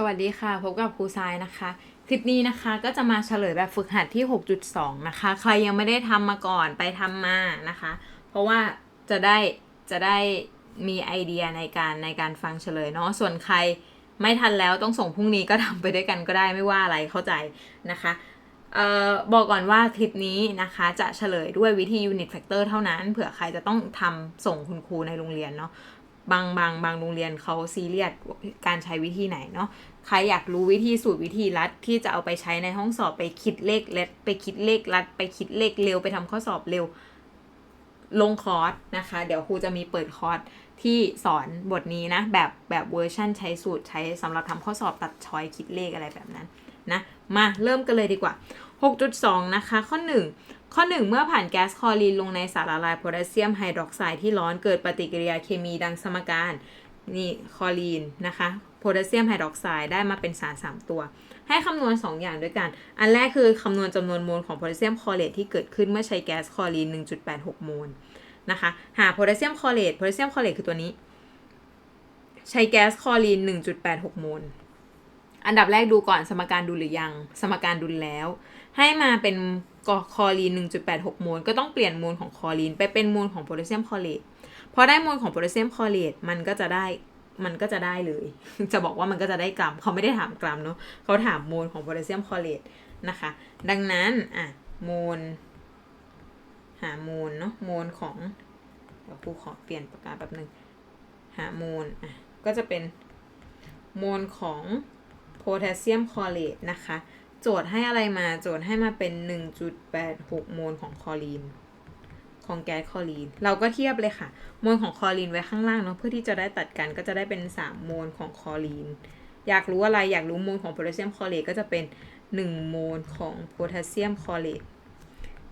สวัสดีค่ะ พบกับครูทรายนะคะ คลิปนี้นะคะก็จะมาเฉลยแบบฝึกหัดที่ 6.2 นะคะ ใครยังไม่ได้ทำมาก่อนไปทำมานะคะ เพราะว่าจะได้จะได้มีไอเดียในการในการฟังเฉลยเนาะส่วนใครไม่ทันแล้วต้องส่งพรุ่งนี้ก็ทำไปด้วยกันก็ได้ไม่ว่าอะไรเข้าใจนะคะเออบอกก่อนว่าคลิปนี้นะคะจะเฉลยด้วยวิธี unit factor เท่านั้นเผื่อใครจะต้องทำส่งคุณครูในโรงเรียนเนาะบางบางบางโรงเรียนเขาซีเรียสการใช้วิธีไหนเนาะ ใครอยากรู้วิธีสูตรวิธีลัดที่จะเอาไปใช้ในห้องสอบไปคิดเลขเล็ดไปคิดเลขลัด ไปคิดเลขเร็วไปทำข้อสอบเร็ว ลงคอร์สนะคะ เดี๋ยวครูจะมีเปิดคอร์สที่สอนบทนี้นะ แบบแบบเวอร์ชั่นใช้สูตรใช้สำหรับทำข้อสอบตัดช้อยคิดเลขอะไรแบบนั้นนะมาเริ่มกันเลยดีกว่า 6.2 นะคะ ข้อ 1 ข้อ 1 เมื่อผ่านแก๊สคลอรีนลงในสารละลายโพแทสเซียมไฮดรอกไซด์ที่ร้อนเกิดปฏิกิริยาเคมีดังสมการนี่คลอรีนนะคะ โพแทสเซียมไฮดรอกไซด์ได้มาเป็นสาร 3 ตัว ให้คำนวณ 2 อย่างด้วยกัน อันแรกคือคำนวณจำนวนโมลของโพแทสเซียมคลอเรตที่เกิดขึ้นเมื่อใช้แก๊สคลอรีน 1.86 โมลนะคะหาโพแทสเซียมคลอเรตโพแทสเซียมคลอเรตคือตัวนี้ ใช้แก๊สคลอรีน 1.86 โมลอันดับแรกดูก่อนสมการดูหรือยัง สมการดุลแล้ว ให้มาเป็นกคลอรีน 1.86 โมลก็ต้องเปลี่ยนโมลของคลอรีน ไปเป็นโมลของโพแทสเซียมคลอเรตพอได้โมลของโพแทสเซียมคลอเรตมันก็จะได้ มันก็จะได้เลย จะบอกว่ามันก็จะได้กรัมเขาไม่ได้ถามกรัมเนาะเขาถามโมลของโพแทสเซียมคลอเรตนะคะ ดังนั้นอะโมลหาโมลเนาะโมลของเดี๋ยวครูขอเปลี่ยนปากกาแป๊บนึงหาโมลอะก็จะเป็นโมลของโพแทสเซียมคลอเรตนะคะ โจทย์ให้อะไรมาโจทย์ให้มาเป็น 1.86 โมลของคลอรีน ของแก๊สคลอรีน เราก็เทียบเลยค่ะ โมลของคลอรีนไว้ข้างล่างเนาะเพื่อที่จะได้ตัดกันก็จะได้เป็น 3 โมลของคลอรีน อยากรู้อะไรอยากรู้โมลของโพแทสเซียมคลอเรตก็จะเป็น 1 โมลของโพแทสเซียมคลอเรต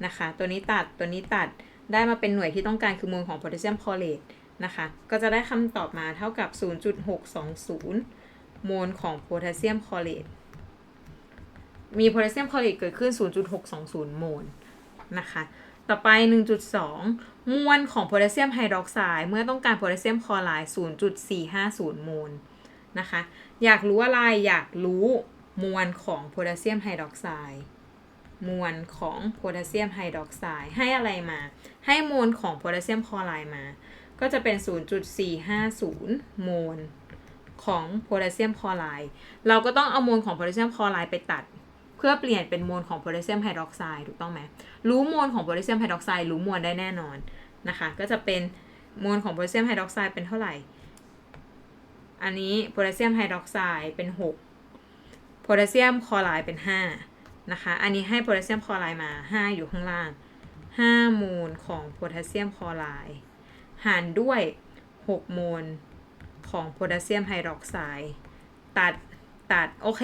นะคะ ตัวนี้ตัดตัวนี้ตัดได้มาเป็นหน่วยที่ต้องการคือโมลของโพแทสเซียมคลอเรตนะคะ ก็จะได้คำตอบมาเท่ากับ 0.620 โมลของโพแทสเซียมคลอเรตมีโพแทสเซียมคลอเรตเกิดขึ้น 0.620 โมลนะคะ ต่อไป 1.2 มวลของโพแทสเซียมไฮดรอกไซด์เมื่อต้องการโพแทสเซียมคลอไรด์0.450โมลนะคะ อยากรู้อะไร อยากรู้มวลของโพแทสเซียมไฮดรอกไซด์มวลของโพแทสเซียมไฮดรอกไซด์ให้อะไรมา ให้มวลของโพแทสเซียมคลอไรด์มา ก็จะเป็น 0.450โมลของโพแทสเซียมคลอไรด์เราก็ต้องเอาโมลของโพแทสเซียมคลอไรด์ไปตัด เพื่อเปลี่ยนเป็นโมลของโพแทสเซียมไฮดรอกไซด์ถูกต้องไหมรู้โมลของโพแทสเซียมไฮดรอกไซด์รู้มวลได้แน่นอนนะคะ ก็จะเป็นโมลของโพแทสเซียมไฮดรอกไซด์เป็นเท่าไหร่ อันนี้โพแทสเซียมไฮดรอกไซด์เป็น 6 โพแทสเซียมคลอไรด์เป็น 5 นะคะ อันนี้ให้โพแทสเซียมคลอไรด์มา 5 อยู่ข้างล่าง5โมลของโพแทสเซียมคลอไรด์หารด้วย6โมลของโพแทสเซียมไฮดรอกไซด์ตัดตัด โอเค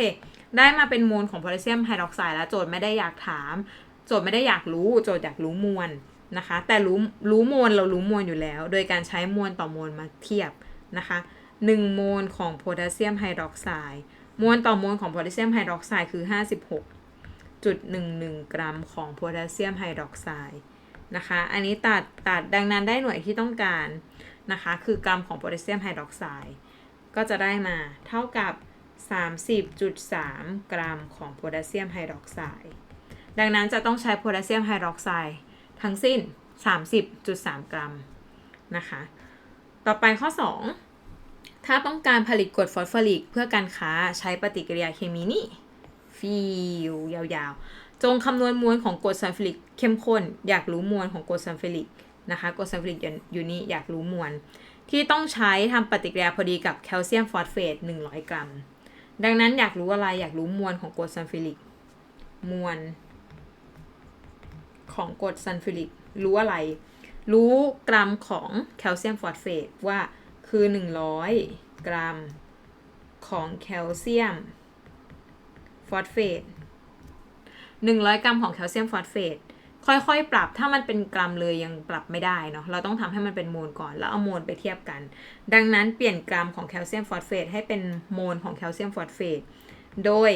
ได้มาเป็นโมลของโพแทสเซียมไฮดรอกไซด์แล้วโจทย์ไม่ได้อยากถาม โจทย์ไม่ได้อยากรู้ โจทย์อยากรู้มวลนะคะ แต่รู้รู้มวลเรารู้มวลอยู่แล้ว โดยการใช้มวลต่อมวลมาเทียบนะคะ1โมลของโพแทสเซียมไฮดรอกไซด์มวลต่อมวลของโพแทสเซียมไฮดรอกไซด์คือ 56.11 กรัมของโพแทสเซียมไฮดรอกไซด์นะคะ อันนี้ตัดตัดดังนั้นได้หน่วยที่ต้องการนะคะ คือกรัมของโพแทสเซียมไฮดรอกไซด์ก็จะได้มาเท่ากับ 30.3 กรัมของโพแทสเซียมไฮดรอกไซด์ดังนั้นจะต้องใช้โพแทสเซียมไฮดรอกไซด์ทั้งสิ้น 30.3 กรัมนะคะ ต่อไปข้อ 2 ถ้าต้องการผลิตกรดฟอสฟอริกเพื่อการค้าใช้ปฏิกิริยาเคมีนี่ฟิวยาวๆ จงคำนวณมวลของกรดซัลฟูริกเข้มข้น อยากรู้มวลของกรดซัลฟูริกนะคะกรดซัลฟูริกอยู่นี่อยากรู้มวลที่ต้องใช้ทำปฏิกิริยาพอดีกับแคลเซียมฟอสเฟต100 กรัม ดังนั้นอยากรู้อะไรอยากรู้มวลของกรดซัลฟูริก มวลของกรดซัลฟูริก รู้อะไร รู้กรัมของแคลเซียมฟอสเฟตว่าคือ 100 กรัมของแคลเซียมฟอสเฟต100 กรัมของแคลเซียมฟอสเฟต ค่อยๆ ปรับถ้ามันเป็นกรัมเลยยังปรับไม่ได้เนาะเราต้องทำให้มันเป็นโมลก่อนแล้วเอาโมลไปเทียบกัน ดังนั้นเปลี่ยนกรัมของแคลเซียมฟอสเฟตให้เป็นโมลของแคลเซียมฟอสเฟตโดย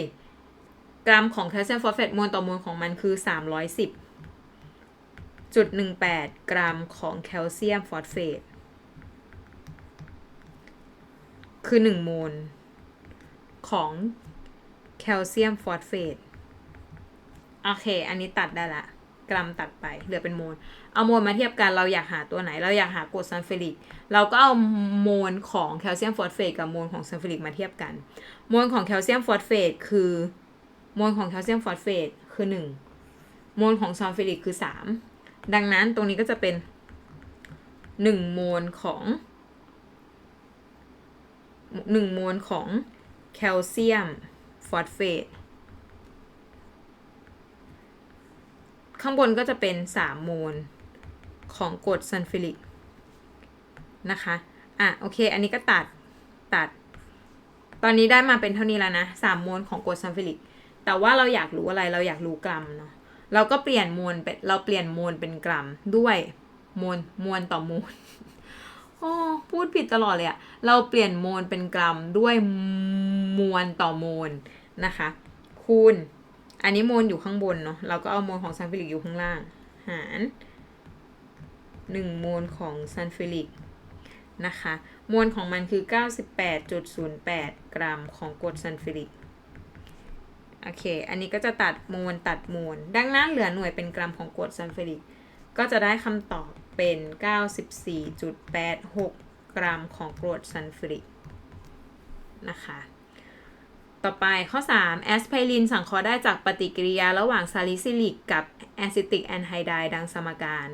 กรัมของแคลเซียมฟอสเฟตมวลต่อมวลของมันคือ 310.18 กรัมของแคลเซียมฟอสเฟตคือ 1 โมลของแคลเซียมฟอสเฟตโอเค อันนี้ตัดได้ละ กรัมตัดไป เหลือเป็นโมล เอาโมลมาเทียบกัน เราอยากหาตัวไหน เราอยากหากรดซัลเฟริก เราก็เอาโมลของแคลเซียมฟอสเฟตกับโมลของซัลเฟริกมาเทียบกัน โมลของแคลเซียมฟอสเฟตคือโมลของแคลเซียมฟอสเฟตคือ 1 โมลของซัลเฟริกคือ 3 ดังนั้นตรงนี้ก็จะเป็น 1 โมลของ 1 โมลของแคลเซียมฟอสเฟต ข้างบนก็จะเป็น3โมลของกรดซัลฟูริกนะคะ อะ โอเค อันนี้ก็ตัด ตัด ตอนนี้ได้มาเป็นเท่านี้แล้วนะ3โมลของกรดซัลฟูริก แต่ว่าเราอยากรู้อะไร เราอยากรู้กรัมเนาะ เราก็เปลี่ยนมวลเป็น เราเปลี่ยนมวลเป็นกรัมด้วยมวล มวลต่อมวลโอ้พูดผิดตลอดเลยอะเราเปลี่ยนโมลเป็นกรัมด้วยมวลต่อโมลนะคะ คูณ อันนี้โมลอยู่ข้างบนเนาะเราก็เอาโมลของซัลฟูริกอยู่ข้างล่าง หาร1โมลของซัลฟูริกนะคะมวลของมันคือ 98.08 กรัมของกรดซัลฟูริก โอเค อันนี้ก็จะตัดมวลตัดมวล ดังนั้นเหลือหน่วยเป็นกรัมของกรดซัลฟูริก ก็จะได้คำตอบเป็น 94.86 กรัมของกรดซัลฟูริก นะคะ ต่อไปข้อ 3 แอสไพรินสังเคราะห์ได้จากปฏิกิริยาระหว่างซาลิซิลิกกับแอซิติกแอนไฮไดดังสมการ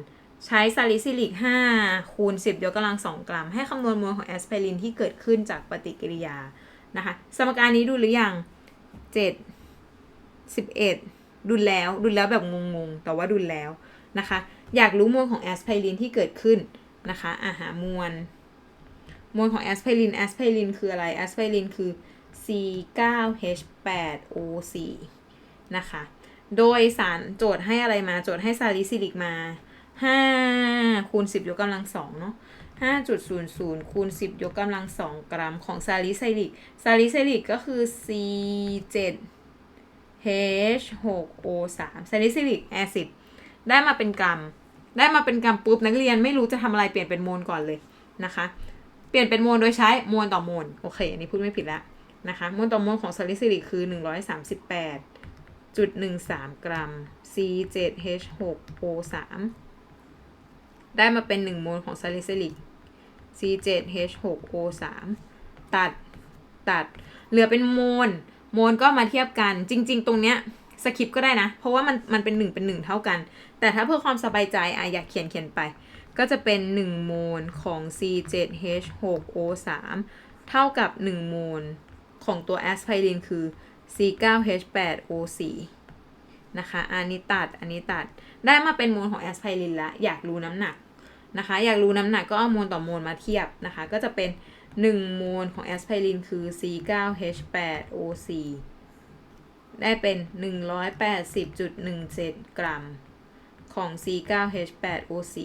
ใช้ซาลิซิลิก 5 คูณ 10 ยกกำลัง 2 กรัม ให้คำนวณมวลของแอสไพรินที่เกิดขึ้นจากปฏิกิริยา นะคะ สมการนี้ดูหรือยัง 7 11ดุลแล้วดุลแล้วแบบงงๆ แต่ว่าดุลแล้วนะคะ อยากรู้มวลของแอสไพรินที่เกิดขึ้นนะคะอาหามวล มวลของแอสไพริน แอสไพรินคืออะไร แอสไพรินคือ C9H8O4 นะคะ โดยสารโจทย์ให้อะไรมา โจทย์ให้ซาลิซิลิกมา5คูณ10 ยกกำลัง2เนาะ5.00คูณ10 ยกกำลัง2กรัมของซาลิซิลิก ซาลิซิลิกก็คือ C7H6O3 ซาลิซิลิกแอซิดได้มาเป็นกรัม ได้มาเป็นกรัมปุ๊บ นักเรียนไม่รู้จะทำอะไรเปลี่ยนเป็นโมลก่อนเลยนะคะ เปลี่ยนเป็นโมลโดยใช้มวลต่อโมล โอเค อันนี้พูดไม่ผิดแล้ว นะคะมวลต่อมวลของซาลิซิลิกคือ 138.13 กรัม C7H6O3 ได้มาเป็น 1 โมลของซาลิซิลิก C7H6O3 ตัด ตัด เหลือเป็นโมล โมลก็มาเทียบกัน จริง ๆ ตรงเนี้ยสคริปก็ได้นะ เพราะว่ามันมันเป็น1เป็น 1 เท่ากัน แต่ถ้าเพื่อความสบายใจอะอยากเขียนเขียนไป ก็จะเป็น 1 โมลของ C7H6O3 เท่ากับ 1 โมล ของตัวแอสไพรินคือ C9H8O4 นะคะ อันนี้ตัด อันนี้ตัด ได้มาเป็นโมลของแอสไพรินแล้วอยากรู้น้ำหนักนะคะ อยากรู้น้ำหนักก็เอาโมลต่อโมลมาเทียบนะคะ ก็จะเป็น 1 โมลของแอสไพรินคือ C9H8O4 ได้เป็น 180.17 กรัม ของ C9H8O4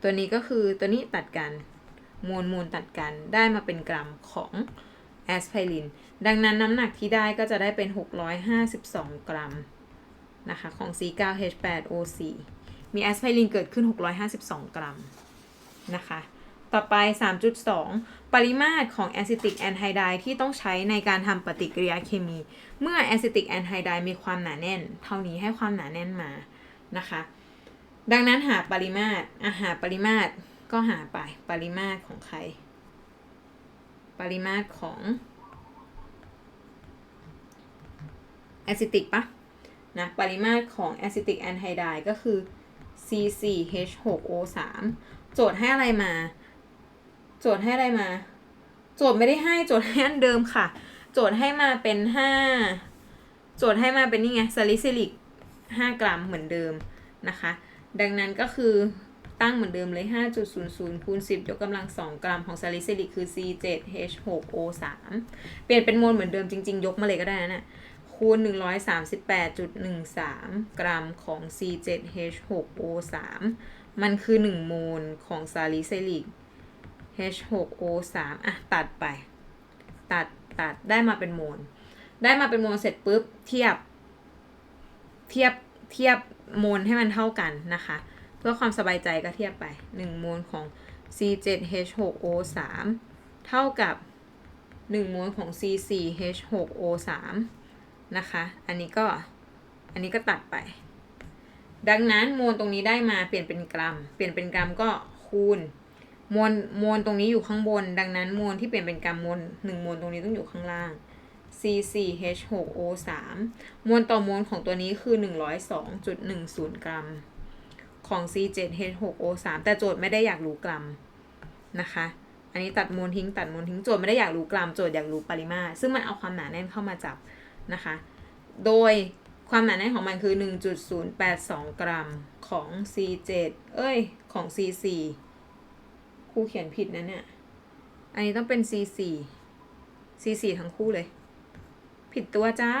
ตัวนี้ก็คือตัวนี้ตัดกัน มวลมวลตัดกัน ได้มาเป็นกรัมของ แอสไพริน ดังนั้นน้ำหนักที่ได้ก็จะได้เป็น 652 กรัมนะคะของ C9H8O4 มีแอสไพรินเกิดขึ้น 652 กรัมนะคะต่อไป 3.2 ปริมาตรของแอซิติกแอนไฮไดที่ต้องใช้ในการทำปฏิกิริยาเคมี เมื่อแอซิติกแอนไฮไดมีความหนาแน่น เท่านี้ให้ความหนาแน่นมานะคะ ดังนั้นหาปริมาตรอาหาปริมาตรก็หาไปปริมาตรของใคร ปริมาตรของแอซิติกปะนะปริมาตรของแอซิติกแอนไฮไดก็คือ C4H6O3 โจทย์ให้อะไรมา โจทย์ให้อะไรมา โจทย์ไม่ได้ให้โจทย์ให้อันเดิมค่ะ โจทย์ให้มาเป็นห้าโจทย์ให้มาเป็นนี่ไงซาลิซิลิกห้ากรัมเหมือนเดิมนะคะ ดังนั้นก็คือ ตั้งเหมือนเดิมเลย 5.00คูณ10 ยกกำลัง 2 กรัมของซาลิซิลิกคือ C7H6O3 เปลี่ยนเป็นโมลเหมือนเดิมจริง ๆ ยกมาเลยก็ได้นะเนี่ยคูณ 138.13 กรัมของ C7H6O3 มันคือ 1 โมลของซาลิซิลิก H6O3 อะ ตัดไป ตัดตัดได้มาเป็นโมล ได้มาเป็นโมลเสร็จปุ๊บ เทียบ เทียบ เทียบโมลให้มันเท่ากันนะคะ พื่อความสบายใจก็เทียบไป 1 โมลของ C7H6O3 เท่ากับ1มลของ C4H6O3 นะคะ อันนี้ก็ อันนี้ก็ตัดไป ดังนั้นมวลตรงนี้ได้มาเปลี่ยนเป็นกรัม เปลี่ยนเป็นกรัมก็คูณมวลมวลตรงนี้อยู่ข้างบน ดังนั้นมวลที่เปลี่ยนเป็นกรัมมวลหนึ่งมวลตรงนี้ต้องอยู่ข้างล่าง C4H6O3 มวลต่อมวลของตัวนี้คือ 102.10 กรัม ของ C7H6O3 แต่โจทย์ไม่ได้อยากรู้กรัมนะคะ อันนี้ตัดมวลทิ้งตัดมวลทิ้งโจทย์ไม่ได้อยากรู้กรัมโจทย์อยากรู้ปริมาตร ซึ่งมันเอาความหนาแน่นเข้ามาจับนะคะ โดยความหนาแน่นของมันคือ 1.082 กรัมของ C7 เอ้ย ของ C4 ครูเขียนผิดนะเนี่ย อันนี้ต้องเป็น C4 C4 ทั้งคู่เลย ผิดตัวจ้า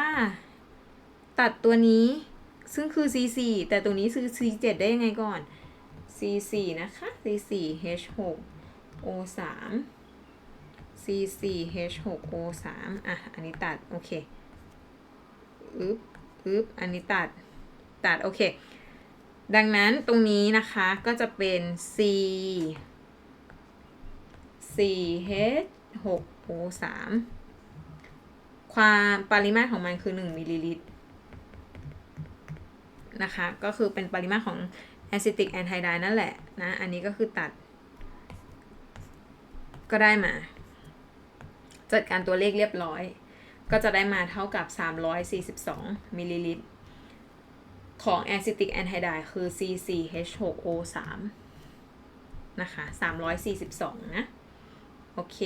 ตัดตัวนี้ ซึ่งคือ C4 แต่ตัวนี้คือ C7 ได้ยังไงก่อน C4 นะคะ C4H6 O3 C4H6O3 อะ อันนี้ตัด โอเคอึ๊บอึ๊บอันนี้ตัด ตัด โอเค ดังนั้นตรงนี้นะคะก็จะเป็น C 4H6O3 ความปริมาตรของมันคือ 1มิลลิลิตร นะคะ ก็คือเป็นปริมาตรของแอซิติกแอนไฮไดนั่นแหละนะ อันนี้ก็คือตัด ก็ได้มา จัดการตัวเลขเรียบร้อย ก็จะได้มาเท่ากับ 342มิลลิลิตรของแอซิติกแอนไฮไดคือ C4H6O3 นะคะ 342 นะ โอเค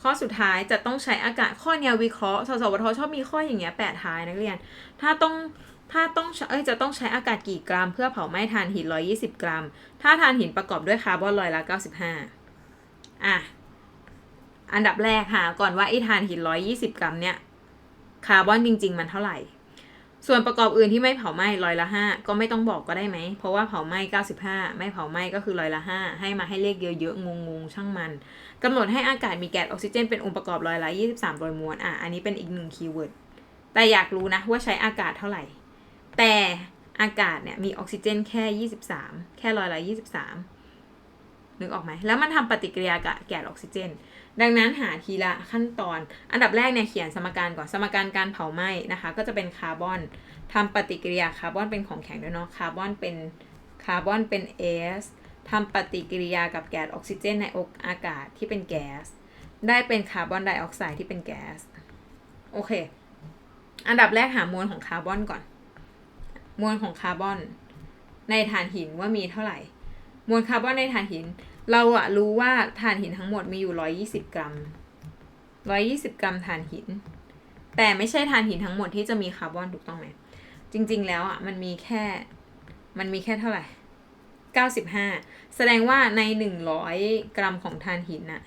ข้อสุดท้ายจะต้องใช้อากาศข้อเนี้ยวิเคราะห์ สสวทชอบมีข้ออย่างเงี้ยแปะท้ายนักเรียน ถ้าต้อง ถ้าต้องเอ้ยจะต้องใช้อากาศกี่กรัม เพื่อเผาไหม้ถ่านหิน 120 กรัม ถ้าถ่านหินประกอบด้วยคาร์บอนร้อยละ 95 อะ อันดับแรกหาก่อนว่าไอ้ถ่านหิน 120 กรัมเนี่ยคาร์บอนจริง ๆ มันเท่าไหร่ ส่วนประกอบอื่นที่ไม่เผาไหม้ร้อยละห้าก็ไม่ต้องบอกก็ได้ไหม เพราะว่าเผาไหม้เก้าสิบห้าไม่เผาไหม้ก็คือร้อยละห้าให้มาให้เลขเยอะๆ งงๆ ช่างมันกำหนดให้อากาศมีแก๊สออกซิเจนเป็นองค์ประกอบร้อยละยี่สิบสามโดยมวล อะ อันนี้เป็นอีกหนึ่งคีย์เวิร์ด แต่อยากรู้นะว่าใช้อากาศเท่าไหร่ แต่อากาศเนี่ยมีออกซิเจนแค่ยี่สิบสามแค่ร้อยละยี่สิบสามนึกออกไหมแล้วมันทำปฏิกิริยากับแก๊สออกซิเจน ดังนั้นหาทีละขั้นตอน อันดับแรกเนี่ยเขียนสมการก่อน สมการการเผาไหม้นะคะ ก็จะเป็นคาร์บอนทำปฏิกิริยาคาร์บอนเป็นของแข็งด้วยเนาะ คาร์บอนเป็นคาร์บอนเป็น S ทำปฏิกิริยากับแก๊สออกซิเจนในอกอากาศที่เป็นแก๊ส ได้เป็นคาร์บอนไดออกไซด์ที่เป็นแก๊ส โอเค อันดับแรกหามวลของคาร์บอนก่อน มวลของคาร์บอน ในถ่านหินว่ามีเท่าไหร่ มวลคาร์บอนในถ่านหิน เราอะรู้ว่าถ่านหินทั้งหมดมีอยู่120กรัม120กรัมถ่านหิน แต่ไม่ใช่ถ่านหินทั้งหมดที่จะมีคาร์บอนถูกต้องไหมจริง ๆ แล้วอะมันมีแค่มันมีแค่เท่าไหร่เก้าสิบห้าแสดงว่าในหนึ่งร้อยกรัมของถ่านหินน่ะ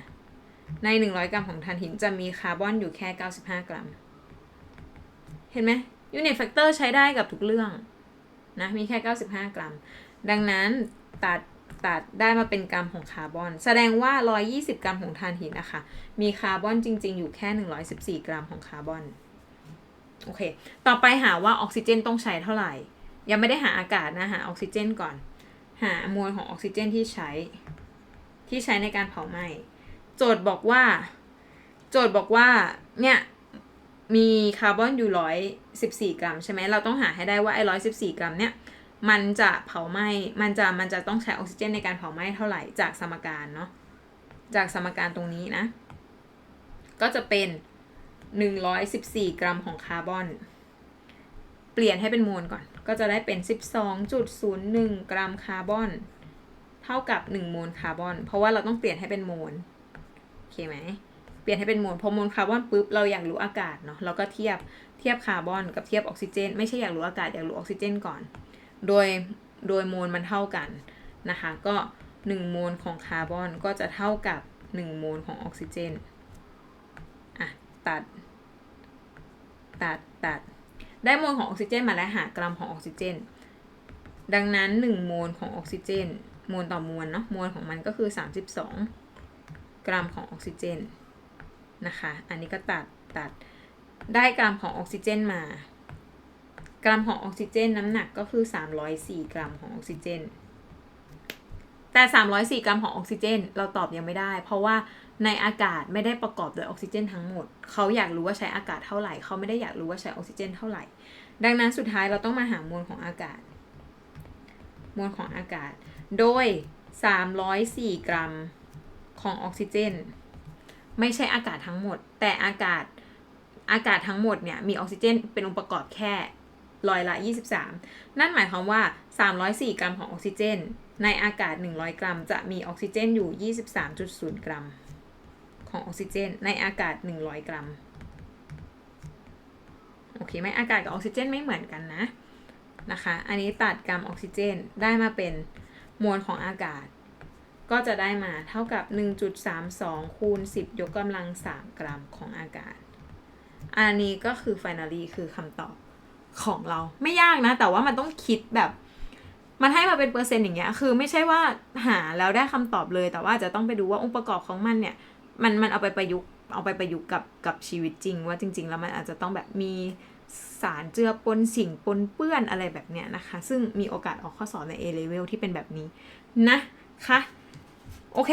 ในหนึ่งร้อยกรัมของถ่านหินจะมีคาร์บอนอยู่แค่เก้าสิบห้ากรัม เห็นไหมยูนิตแฟกเตอร์ใช้ได้กับทุกเรื่อง นะมีแค่เก้าสิบห้ากรัม ดังนั้นตัดตัดได้มาเป็นกรัมของคาร์บอน แสดงว่าร้อยยี่สิบกรัมของถ่านหินนะคะมีคาร์บอนจริง ๆ อยู่แค่หนึ่งร้อยสิบสี่กรัมของคาร์บอนโอเค ต่อไปหาว่าออกซิเจนต้องใช้เท่าไหร่ ยังไม่ได้หาอากาศนะหาออกซิเจนก่อน หามวลของออกซิเจนที่ใช้ ที่ใช้ในการเผาไหม้ โจทย์บอกว่า โจทย์บอกว่า เนี่ย มีคาร์บอนอยู่ร้อยสิบสี่กรัมใช่ไหมเราต้องหาให้ได้ว่าไอ้ร้อยสิบสี่กรัมเนี่ยมันจะเผาไหม้มันจะมันจะต้องใช้ออกซิเจนในการเผาไหม้เท่าไหร่จากสมการเนาะจากสมการตรงนี้นะ ก็จะเป็น 114 กรัมของคาร์บอน เปลี่ยนให้เป็นมวลก่อน ก็จะได้เป็น 12.01 กรัมคาร์บอน เท่ากับ1มวลคาร์บอน เพราะว่าเราต้องเปลี่ยนให้เป็นมวลโอเคไหม เปลี่ยนให้เป็นมวลพอมวลคาร์บอนปุ๊บเราอยากรู้อากาศเนาะเราก็เทียบเทียบคาร์บอนกับเทียบออกซิเจน ไม่ใช่อยากรู้อากาศอยากรู้ออกซิเจนก่อน โดยโดยมวลมันเท่ากันนะคะก็ 1 มวลของคาร์บอนก็จะเท่ากับ 1 มวลของออกซิเจนอะตัด ตัดตัด ได้มวลของออกซิเจนมาแล้วหากรัมของออกซิเจน ดังนั้น 1 มวลของออกซิเจน มวลต่อมวลเนาะมวลของมันก็คือ 32 กรัมของออกซิเจน นะคะ อันนี้ก็ตัดตัดได้กรัมของออกซิเจนมา กรัมของออกซิเจนน้ำหนักก็คือ 304 กรัมของออกซิเจน แต่ 304 กรัมของออกซิเจน เราตอบยังไม่ได้ เพราะว่าในอากาศไม่ได้ประกอบโดยออกซิเจนทั้งหมด เขาอยากรู้ว่าใช้อากาศเท่าไหร่ เขาไม่ได้อยากรู้ว่าใช้ออกซิเจนเท่าไหร่ ดังนั้นสุดท้ายเราต้องมาหามวลของอากาศ มวลของอากาศ โดย 304 กรัมของออกซิเจน ไม่ใช่อากาศทั้งหมด แต่อากาศอากาศทั้งหมดเนี่ยมีออกซิเจนเป็นองค์ประกอบแค่ร้อยละ 23 นั่นหมายความว่า 304 กรัมของออกซิเจน ในอากาศ 100 กรัม จะมีออกซิเจนอยู่ 23.0 กรัม ของออกซิเจน ในอากาศ 100 กรัม โอเคไหมอากาศกับออกซิเจนไม่เหมือนกันนะนะคะ อันนี้ตัดกรัมออกซิเจนได้มาเป็นมวลของอากาศ ก็จะได้มาเท่ากับ 1.32 คูณ 10 ยกกำลัง 3 กรัมของอากาศ อันนี้ก็คือ finally คือคำตอบของเราไม่ยากนะ แต่ว่ามันต้องคิดแบบมันให้มาเป็นเปอร์เซ็นต์อย่างเงี้ย คือไม่ใช่ว่าหาแล้วได้คำตอบเลย แต่ว่าจจะต้องไปดูว่าองค์ประกอบของมันเนี่ย มันมันเอาไปประยุกต์เอาไปประยุกต์กับกับชีวิตจริง ว่าจริง ๆ แล้วมันอาจจะต้องแบบมีสารเจือปนสิ่งปนเปื้อนอะไรแบบเนี้ยนะคะ ซึ่งมีโอกาสออกข้อสอบใน A level ที่เป็นแบบนี้นะคะ โอเค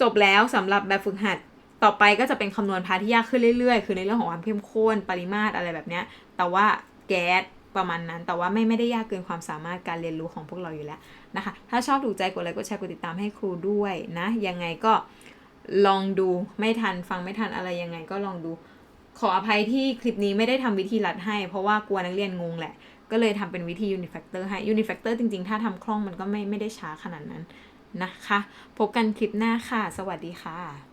จบแล้วสำหรับแบบฝึกหัดต่อไปก็จะเป็นคำนวณพาที่ยากขึ้นเรื่อยๆ คือในเรื่องของความเข้มข้นปริมาตรอะไรแบบเนี้ย แต่ว่าแก๊สประมาณนั้น แต่ว่าไม่ไม่ได้ยากเกินความสามารถการเรียนรู้ของพวกเราอยู่แล้วนะคะ ถ้าชอบถูกใจกดไลค์กดแชร์กดติดตามให้ครูด้วยนะ ยังไงก็ลองดูไม่ทันฟังไม่ทันอะไรยังไงก็ลองดู ขออภัยที่คลิปนี้ไม่ได้ทำวิธีรัดให้ เพราะว่ากลัวนักเรียนงงแหละ ก็เลยทำเป็นวิธี unifactor ให้ unifactor จริงๆ ถ้าทำคล่องมันก็ไม่ไม่ได้ช้าขนาดนั้น นะคะ พบกันคลิปหน้าค่ะ สวัสดีค่ะ